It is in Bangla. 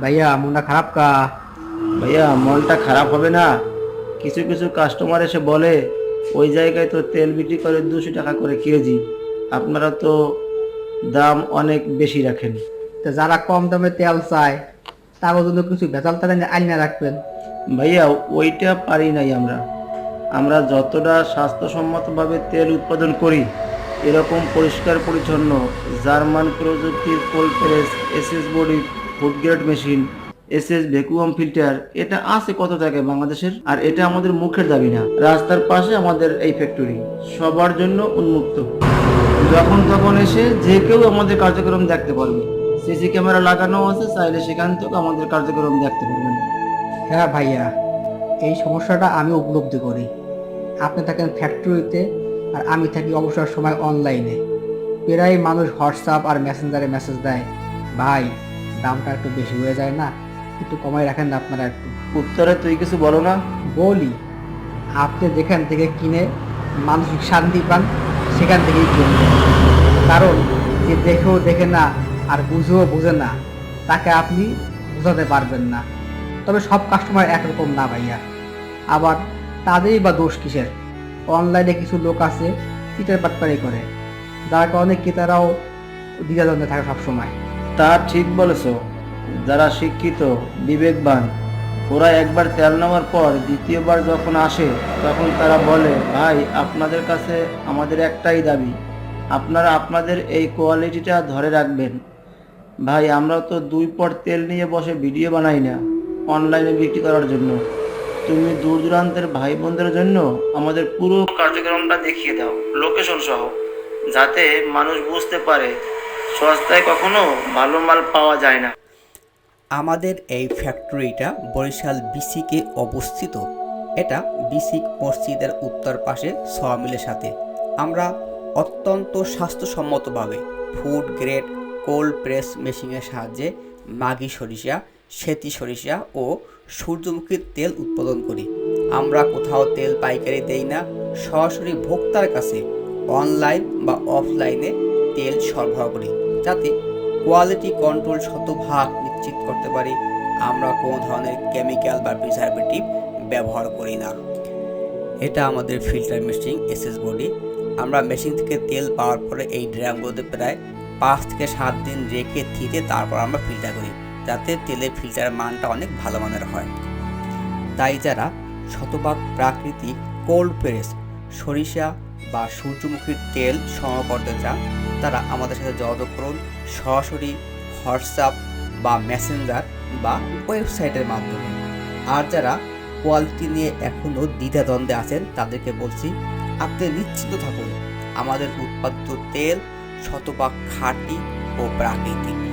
ভাইয়া মনটা খারাপ কা? ভাইয়া মনটা খারাপ হবে না। কিছু কিছু কাস্টমার এসে বলে ওই জায়গায় তো তেল বিক্রি করে দুশো টাকা করে কেজি। আপনারা তো দাম অনেক বেশি রাখেন। তো যারা কম দামে তেল চায় তার জন্য কিছু ভেজাল তেল আইনা রাখবেন। ভাইয়া ওইটা পারি নাই আমরা। আমরা যতটা স্বাস্থ্যসম্মতভাবে তেল উৎপাদন করি এরকম পরিষ্কার পরিচ্ছন্ন জার্মান প্রযুক্তির cold press SS body food grade machine, SS vacuum filter, এটা আছে কত জায়গায় বাংলাদেশের? আর এটা আমাদের মুখের দাবি না, রাস্তার পাশে আমাদের এই ফ্যাক্টরি সবার জন্য উন্মুক্ত। যখন তখন এসে যে কেউ আমাদের কার্যক্রম দেখতে পারবে। সিসি ক্যামেরা লাগানো আছে, চাইলে সেখান থেকে আমাদের কার্যক্রম দেখতে পারবেন। হ্যাঁ ভাইয়া, এই সমস্যাটা আমি উপলব্ধি করি। আপনি থাকেন ফ্যাক্টরিতে আর আমি থাকি অবসর সময় অনলাইনে প্রায় মানুষ হোয়াটসঅ্যাপ আর মেসেঞ্জারে মেসেজ দেয়, ভাই দামটা একটু বেশি হয়ে যায় না একটু কমাই রাখেন না আপনারা একটু। উত্তরে তুই কিছু বলো না। বলি আপনি যেখান থেকে কিনে মানসিক শান্তি পান সেখান থেকেই কিনবেন কারণ যে দেখেও দেখে না আর বুঝেও বুঝে না তাকে আপনি বোঝাতে পারবেন না। তবে সব কাস্টমার একরকম না ভাইয়া। আবার তাদেরই বা দোষ কিসের? অনলাইনে কিছু লোক আছে চিটার পাটপারি করে। যার কারণে ক্রেতারাও দ্বিধাদ্বন্দ্বে থাকে সবসময়। তা ঠিক বলেছ। যারা শিক্ষিত, বিবেকবান, ওরা একবার তেল নেওয়ার পর দ্বিতীয়বার যখন আসে, তখন তারা বলে, ভাই, আপনাদের কাছে আমাদের একটাই দাবি। আপনারা আপনাদের এই কোয়ালিটিটা ধরে রাখবেন। ভাই আমরা তো দুই পট তেল নিয়ে বসে ভিডিও বানাই না, অনলাইনে বিক্রি করার জন্য। তুমি দূর দূরান্তের ভাই বোনদের জন্য আমাদের পুরো কার্যক্রমটা দেখিয়ে দাও, লোকেশন সহ, যাতে মানুষ বুঝতে পারে সস্তায় কখনো ভালো মাল পাওয়া যায় না। আমাদের এই ফ্যাক্টরিটা বরিশাল বিসিকে অবস্থিত। এটা বিসিক মসজিদের উত্তর পাশে সোয়ামিলের সাথে। আমরা অত্যন্ত স্বাস্থ্যসম্মতভাবে ফুড গ্রেড, কোল্ড প্রেস মেশিনের সাহায্যে মাগি সরিষা, সেতি সরিষা ও সূর্যমুখীর তেল উৎপাদন করি। আমরা কোথাও তেল পাইকারি দেই না, সরাসরি ভোক্তার কাছে, অনলাইন বা অফলাইনে তেল সরবরাহ করি, যাতে কোয়ালিটি কন্ট্রোল শতভাগ নিশ্চিত করতে পারি। আমরা কোনো ধরনের কেমিক্যাল বা প্রিজারভেটিভ ব্যবহার করি না। এটা আমাদের ফিল্টার মেশিন এসএস বডি আমরা মেশিন থেকে তেল পাওয়ার পরে এই ড্রামগুলোতে প্রায় পাঁচ থেকে সাত দিন রেখে থিতে তারপর আমরা ফিল্টার করি, যাতে তেলের ফিল্টারের মানটা অনেক ভালো মানের হয়। তাই যারা শতভাগ প্রাকৃতিক কোল্ড প্রেস সরিষা বা সূর্যমুখীর তেল সংগ্রহ করতে চান তারা আমাদের সাথে যোগাযোগ করুন সরাসরি হোয়াটসঅ্যাপ বা মেসেঞ্জার বা ওয়েবসাইটের মাধ্যমে। আর যারা কোয়ালিটি নিয়ে এখনও দ্বিধাদ্বন্দ্বে আছেন, তাদেরকে বলছি, আপনি নিশ্চিত থাকুন, আমাদের উৎপাদিত তেল শতভাগ খাঁটি ও প্রাকৃতিক।